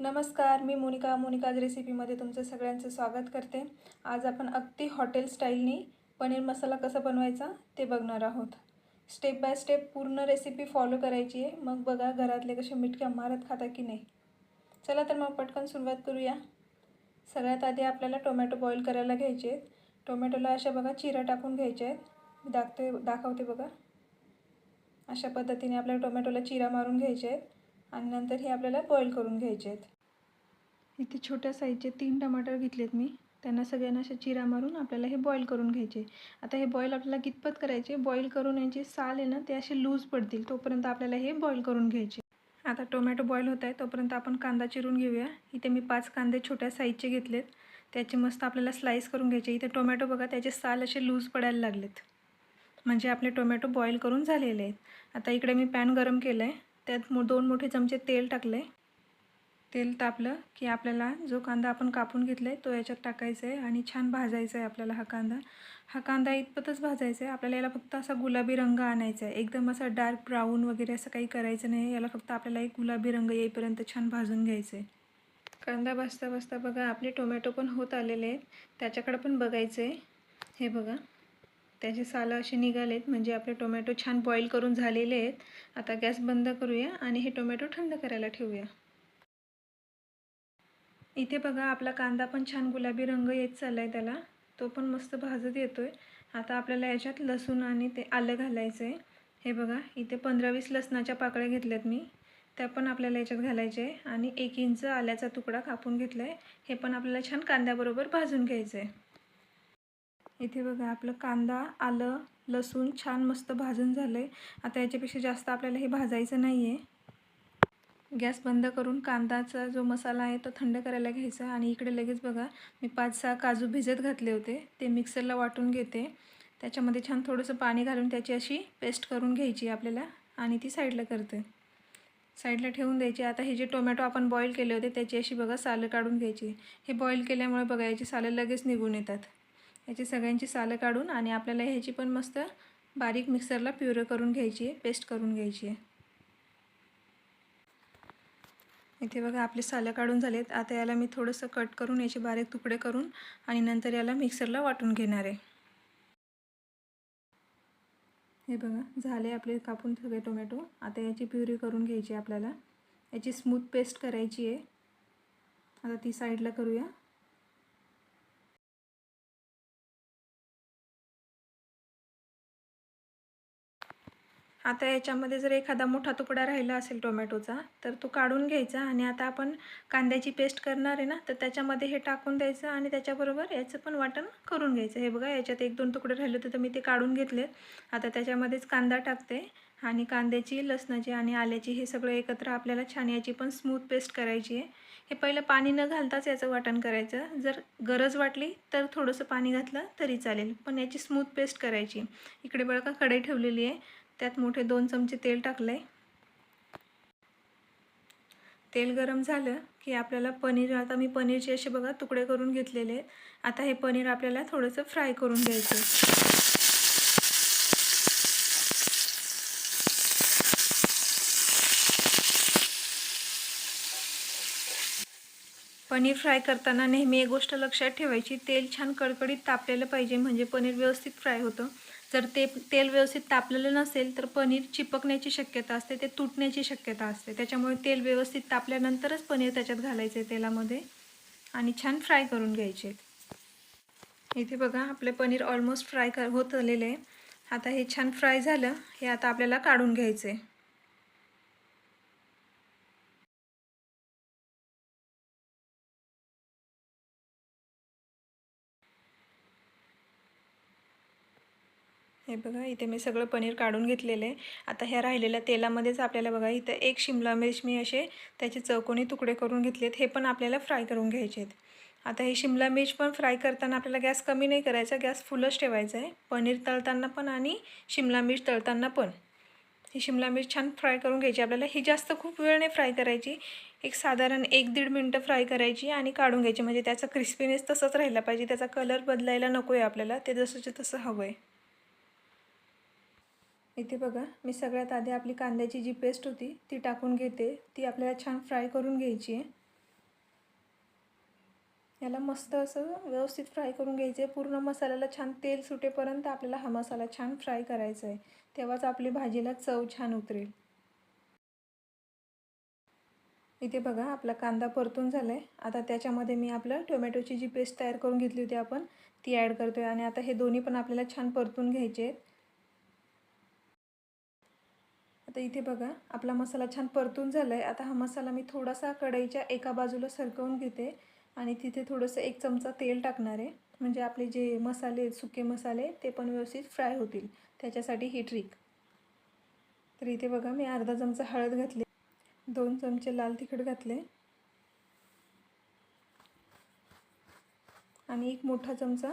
नमस्कार मी मोनिका मोनिकाज रेसिपीमध्ये तुमचं सगळ्यांचं स्वागत करते. आज आपण अगदी हॉटेल स्टाईलनी पनीर मसाला कसा बनवायचा ते बघणार आहोत. स्टेप बाय स्टेप पूर्ण रेसिपी फॉलो करायची आहे. मग बघा घरातले कसे मिटक्या मारत खाता की नाही. चला तर मग पटकन सुरुवात करूया. सगळ्यात आधी आपल्याला टोमॅटो बॉईल करायला घ्यायचे आहेत. टोमॅटोला अशा बघा चिरा टाकून घ्यायचे आहेत. दाखते दाखवते बघा. अशा पद्धतीने आपल्याला टोमॅटोला चिरा मारून घ्यायचे आहेत. आणि नंतर हे आपल्याला बॉईल करून घ्यायचे आहेत. इथे छोट्या साईजचे तीन टमाटर घेतलेत मी. त्यांना सगळ्यांना अशा चिरा मारून आपल्याला हे बॉईल करून घ्यायचे आता हे बॉईल आपल्याला कितपत करायचे बॉईल करून यांचे साल आहे ना ते असे लूज पडतील. तोपर्यंत आपल्याला हे बॉईल करून घ्यायचे आता टोमॅटो बॉईल होत आहे. तोपर्यंत आपण कांदा चिरून घेऊया. इथे मी पाच कांदे छोट्या साईजचे घेतलेत. त्याचे मस्त आपल्याला स्लाईस करून घ्यायचे इथे टोमॅटो बघा त्याचे साल असे लूज पडायला लागलेत. म्हणजे आपले टोमॅटो बॉईल करून झालेले आहेत. आता इकडे मी पॅन गरम केलं आहे त्यात मो दोन मोठे चमचे तेल टाकले तेल तापलं की आपल्याला जो कांदा आपण कापून घेतला आहे तो याच्यात टाकायचा आहे आणि छान भाजायचा आहे आपल्याला हा कांदा. हा कांदा इतपतच भाजायचा आहे आपल्याला याला फक्त असा गुलाबी रंग आणायचा आहे एकदम असा डार्क ब्राऊन वगैरे असं काही करायचं नाही. याला फक्त आपल्याला एक गुलाबी रंग येईपर्यंत छान भाजून घ्यायचं आहे कांदा भाजता भाजता बघा आपले टोमॅटो पण होत आलेले आहेत. त्याच्याकडं पण बघायचं आहे हे बघा. त्याचे सालं असे निघालेत म्हणजे आपले टोमॅटो छान बॉईल करून झालेले आहेत. आता गॅस बंद करूया आणि हे टोमॅटो थंड करायला ठेवूया. इथे बघा आपला कांदा पण छान गुलाबी रंग येत चालला आहे त्याला. तो पण मस्त भाजत येतो आहे आता आपल्याला याच्यात लसूण आणि ते आलं घालायचं आहे हे बघा इथे पंधरा वीस लसणाच्या पाकळ्या घेतल्यात मी. त्या पण आपल्याला याच्यात घालायचे आहे आणि एक इंच आल्याचा तुकडा कापून घेतला आहे हे पण आपल्याला छान कांद्याबरोबर भाजून घ्यायचं आहे इथे बघा आपलं कांदा आलं लसूण छान मस्त भाजून झालं आहे आता याच्यापेक्षा जास्त आपल्याला हे भाजायचं नाही आहे गॅस बंद करून कांदाचा जो मसाला आहे तो थंड करायला घ्यायचा. आणि इकडे लगेच बघा मी पाच सहा काजू भिजत घातले होते. ते मिक्सरला वाटून घेते. त्याच्यामध्ये छान थोडंसं पाणी घालून त्याची अशी पेस्ट करून घ्यायची आपल्याला. आणि ती साईडला करते. साईडला ठेवून द्यायची. आता हे जे टोमॅटो आपण बॉईल केले होते त्याची अशी बघा सालं काढून घ्यायची. हे बॉईल केल्यामुळे बघा याची सालं लगेच निघून येतात. याची सगळ्यांची सालं काढून आणि आपल्याला ह्याची पण मस्त बारीक मिक्सरला प्युरं करून घ्यायची आहे पेस्ट करून घ्यायची आहे. इथे बघा आपले सालं काढून झालेत. आता याला मी थोडंसं कट करून याचे बारीक तुकडे करून आणि नंतर याला मिक्सरला वाटून घेणार आहे. हे बघा झाले आपले कापून सगळे टोमॅटो. आता याची प्युरी करून घ्यायची आपल्याला. याची स्मूथ पेस्ट करायची आहे. आता ती साईडला करूया. आता याच्यामध्ये जर एखादा मोठा तुकडा राहिला असेल टोमॅटोचा तर तो काढून घ्यायचा आणि आता आपण कांद्याची पेस्ट करणार आहे ना तर त्याच्यामध्ये हे टाकून द्यायचं आणि त्याच्याबरोबर याचं पण वाटण करून घ्यायचं. हे बघा याच्यात एक दोन तुकडे राहिले होते तर मी ते काढून घेतले आता त्याच्यामध्येच कांदा टाकते आणि कांद्याची लसणाची आणि आल्याची हे सगळं एकत्र आपल्याला छान याची पण स्मूथ पेस्ट करायची आहे. हे पहिलं पाणी न घालताच याचं वाटण करायचं. जर गरज वाटली तर थोडंसं पाणी घातलं तरी चालेल पण याची स्मूथ पेस्ट करायची. इकडे बळका कढई ठेवलेली आहे. त्यात मोठे दोन चमचे तेल टाकले तेल गरम झालं की आपल्याला पनीर आता मी पनीरचे असे बघा तुकडे करून घेतलेले आता हे पनीर आपल्याला थोडंसं फ्राय करून घ्यायचं पनीर फ्राय करताना नेहमी एक गोष्ट लक्षात ठेवायची तेल छान कडकडीत तापलेलं पाहिजे म्हणजे पनीर व्यवस्थित फ्राय होतं. जर ते तेल व्यवस्थित तापलेलं नसेल तर पनीर चिपकण्याची शक्यता असते ते तुटण्याची शक्यता असते. त्याच्यामुळे तेल व्यवस्थित तापल्यानंतरच पनीर त्याच्यात घालायचे तेलामध्ये आणि छान फ्राय करून घ्यायचे. इथे बघा आपले पनीर ऑलमोस्ट फ्राय कर होत आलेले आहे. आता हे छान फ्राय झालं हे आता आपल्याला काढून घ्यायचं हे बघा इथे मी सगळं पनीर काढून घेतलेलं आहे. आता ह्या राहिलेल्या तेलामध्येच आपल्याला बघा इथं एक शिमला मिर्च मी असे त्याचे चौकोनी तुकडे करून घेतलेत. हे पण आपल्याला फ्राय करून घ्यायचे आहेत. आता हे शिमला मिर्च पण फ्राय करताना आपल्याला गॅस कमी नाही करायचा गॅस फुलच ठेवायचा आहे. पनीर तळताना पण आणि शिमला मिर्च तळताना पण. ही शिमला मिर्च छान फ्राय करून घ्यायची. आपल्याला ही जास्त खूप वेळ नाही फ्राय करायची. एक साधारण एक दीड मिनटं फ्राय करायची आणि काढून घ्यायची. म्हणजे त्याचा क्रिस्पीनेस तसंच राहिला पाहिजे. त्याचा कलर बदलायला नको आहे आपल्याला. ते जसंच्या तसं हवं आहे इथे बघा मी सगळ्यात आधी आपली कांद्याची जी पेस्ट होती ती टाकून घेते. ती आपल्याला छान फ्राय करून घ्यायची आहे. याला मस्त असं व्यवस्थित फ्राय करून घ्यायचं आहे. पूर्ण मसाल्याला छान तेल सुटेपर्यंत आपल्याला हा मसाला छान फ्राय करायचा आहे. तेव्हाच आपली भाजीला चव छान उतरेल. इथे बघा आपला कांदा परतून झाला आहे आता त्याच्यामध्ये मी आपलं टोमॅटोची जी पेस्ट तयार करून घेतली होती आपण ती ॲड करतो आहे आणि आता हे दोन्ही पण आपल्याला छान परतून घ्यायचे आहेत. आता इथे बघा आपला मसाला छान परतून झाला आहे आता हा मसाला मी थोडासा कढईच्या एका बाजूला सरकवून घेते आणि तिथे थोडंसं एक चमचा तेल टाकणार आहे. म्हणजे आपले जे मसाले सुके मसाले ते पण व्यवस्थित फ्राय होतील. त्याच्यासाठी ही ट्रिक तर इथे बघा मी अर्धा चमचा हळद घातली. दोन चमचे लाल तिखट घातले. आणि एक मोठा चमचा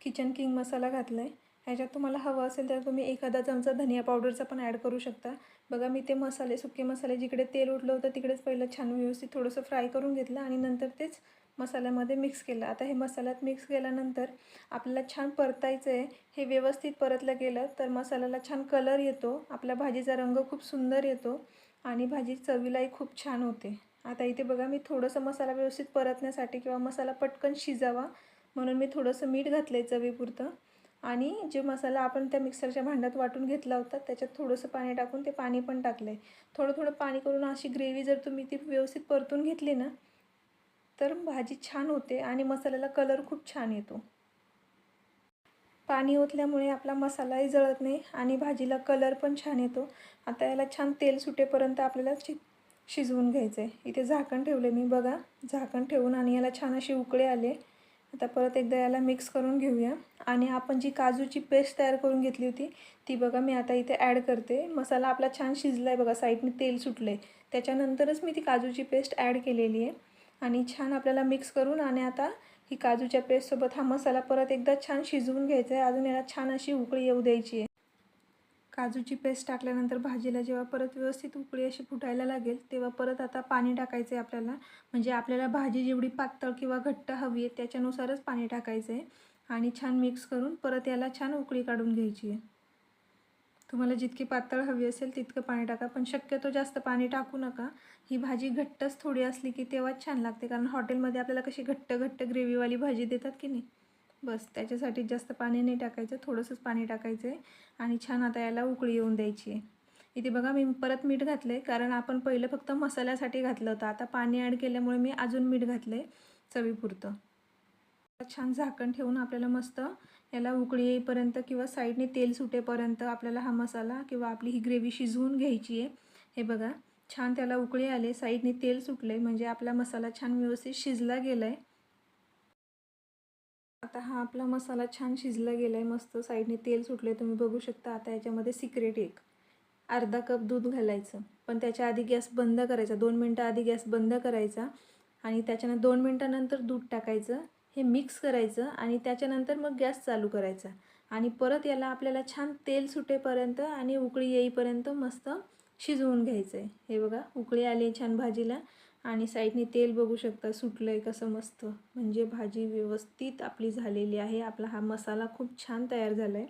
किचन किंग मसाला घातला आहे ह्याच्यात तुम्हाला हवं असेल तर तुम्ही एखादा चमचा धनिया पावडरचा पण ॲड करू शकता. बघा मी ते मसाले सुके मसाले जिकडे तेल उठलं होतं तिकडेच पहिलं छान व्यवस्थित थोडंसं फ्राय करून घेतलं आणि नंतर तेच मसाल्यामध्ये मिक्स केलं. आता हे मसाल्यात मिक्स केल्यानंतर आपल्याला छान परतायचं आहे हे व्यवस्थित परतलं गेलं तर मसाल्याला छान कलर येतो आपल्या भाजीचा रंग खूप सुंदर येतो आणि भाजी चवीलाही खूप छान होते. आता इथे बघा मी थोडंसं मसाला व्यवस्थित परतण्यासाठी किंवा मसाला पटकन शिजावा म्हणून मी थोडंसं मीठ घातलं आहे चवीपुरतं. आणि जे मसाला आपण त्या मिक्सरच्या भांड्यात वाटून घेतला होता त्याच्यात थोडंसं पाणी टाकून ते पाणी पण टाकलं आहे थोडं थोडं पाणी करून अशी ग्रेव्ही जर तुम्ही ती व्यवस्थित परतून घेतली ना तर भाजी छान होते आणि मसाल्याला कलर खूप छान येतो. पाणी ओतल्यामुळे आपला मसालाही जळत नाही आणि भाजीला कलर पण छान येतो. आता याला छान तेल सुटेपर्यंत आपल्याला शि शिजवून घ्यायचं आहे इथे झाकण ठेवले मी. बघा झाकण ठेवून आणि याला छान अशी उकळे आले. आता परत एकदा याला मिक्स करून घेऊया. आणि आपण जी काजूची पेस्ट तयार करून घेतली होती ती बघा मी आता इथे ॲड करते. मसाला आपला छान शिजला आहे बघा साईडने तेल सुटलं आहे त्याच्यानंतरच मी ती काजूची पेस्ट ॲड केलेली आहे. आणि छान आपल्याला मिक्स करून आणि आता ही काजूच्या पेस्टसोबत हा मसाला परत एकदा छान शिजवून घ्यायचा आहे. अजून याला छान अशी उकळी येऊ द्यायची आहे. काजूची पेस्ट टाकल्यानंतर भाजीला जेव्हा परत व्यवस्थित उकळी अशी फुटायला लागेल तेव्हा परत आता पाणी टाकायचं आहे आपल्याला. म्हणजे आपल्याला भाजी जेवढी पातळ किंवा घट्ट हवी आहे त्याच्यानुसारच पाणी टाकायचं आहे आणि छान मिक्स करून परत याला छान उकळी काढून घ्यायची आहे. तुम्हाला जितकी पातळ हवी असेल तितकं पाणी टाका. पण शक्यतो जास्त पाणी टाकू नका. ही भाजी घट्टच थोडी असली की तेव्हाच छान लागते. कारण हॉटेलमध्ये आपल्याला कशी घट्ट घट्ट ग्रेव्हीवाली भाजी देतात की नाही? बस त्याच्यासाठी जास्त पाणी नाही टाकायचं थोडंसंच पाणी टाकायचं आहे आणि छान आता याला उकळी येऊन द्यायची आहे. इथे बघा मी परत मीठ घातलं आहे कारण आपण पहिलं फक्त मसाल्यासाठी घातलं होतं. आता पाणी ॲड केल्यामुळे मी अजून मीठ घातलं आहे चवीपुरतं. छान झाकण ठेवून आपल्याला मस्त याला उकळी येईपर्यंत किंवा साईडने तेल सुटेपर्यंत आपल्याला हा मसाला किंवा आपली ही ग्रेव्ही शिजवून घ्यायची आहे. हे बघा छान त्याला उकळी आले साईडने तेल सुटले म्हणजे आपला मसाला छान व्यवस्थित शिजला गेला आहे आता हा आपला मसाला छान शिजला गेला आहे मस्त साईडने तेल सुटले तुम्ही बघू शकता आता याच्यामध्ये सिक्रेट एक. अर्धा कप दूध घालायचं पण त्याच्या आधी गॅस बंद करायचा दोन मिनटं आधी गॅस बंद करायचा आणि त्याच्यानं दोन मिनटानंतर दूध टाकायचं हे मिक्स करायचं आणि त्याच्यानंतर मग गॅस चालू करायचा. आणि परत याला आपल्याला छान तेल सुटेपर्यंत आणि उकळी येईपर्यंत मस्त शिजवून घ्यायचं आहे हे बघा उकळी आली छान भाजीला. आणि साईडने तेल बघू शकता सुटलं आहे कसं मस्त. म्हणजे भाजी व्यवस्थित आपली झालेली आहे. आपला हा मसाला खूप छान तयार झाला आहे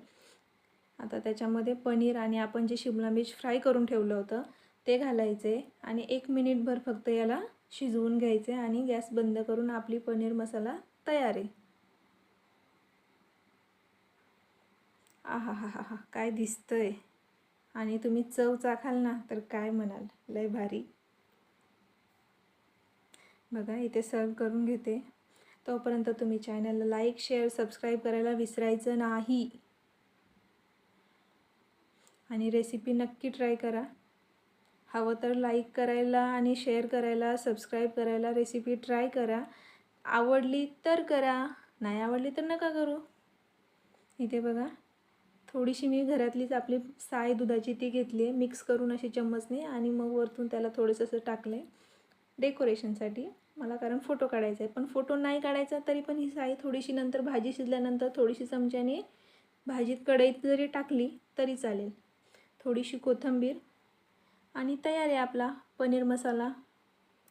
आता त्याच्यामध्ये पनीर आणि आपण जे शिमला मिर्च फ्राय करून ठेवलं होतं ते घालायचं आहे आणि एक मिनिटभर फक्त याला शिजवून घ्यायचं आहे आणि गॅस बंद करून आपली पनीर मसाला तयार आहे. आहा हा हा हा काय दिसतंय. आणि तुम्ही चव चाखाल ना तर काय म्हणाल? लय भारी. बघा इथे सर्व करून घेते. तोपर्यंत तुम्ही चॅनलला लाईक शेअर सबस्क्राईब करायला विसरायचं नाही. आणि रेसिपी नक्की ट्राय करा. हवं तर लाईक करायला आणि शेअर करायला सबस्क्राईब करायला रेसिपी ट्राय करा. आवडली तर करा नाही आवडली तर नका करू. इथे बघा थोडीशी मी घरातलीच आपली साय दुधाची ती घेतली आहे मिक्स करून अशी चम्मचने आणि मग वरतून त्याला थोडंसं असं टाकलं आहे डेकोरेशनसाठी मला कारण फोटो काढायचा आहे. पण फोटो नाही काढायचा तरी पण ही साई थोडीशी नंतर भाजी शिजल्यानंतर थोडीशी चमच्याने भाजीत कढईत जरी टाकली तरी चालेल. थोडीशी कोथिंबीर आणि तयार आहे आपला पनीर मसाला.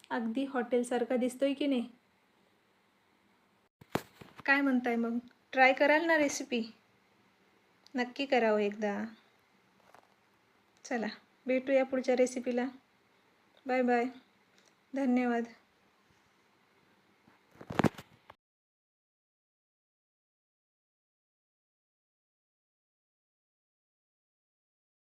अगदी हॉटेलसारखा दिसतोय की नाही? काय म्हणताय मग? ट्राय कराल ना रेसिपी? नक्की करावं एकदा. चला भेटूया पुढच्या रेसिपीला. Bye bye. धन्यवाद.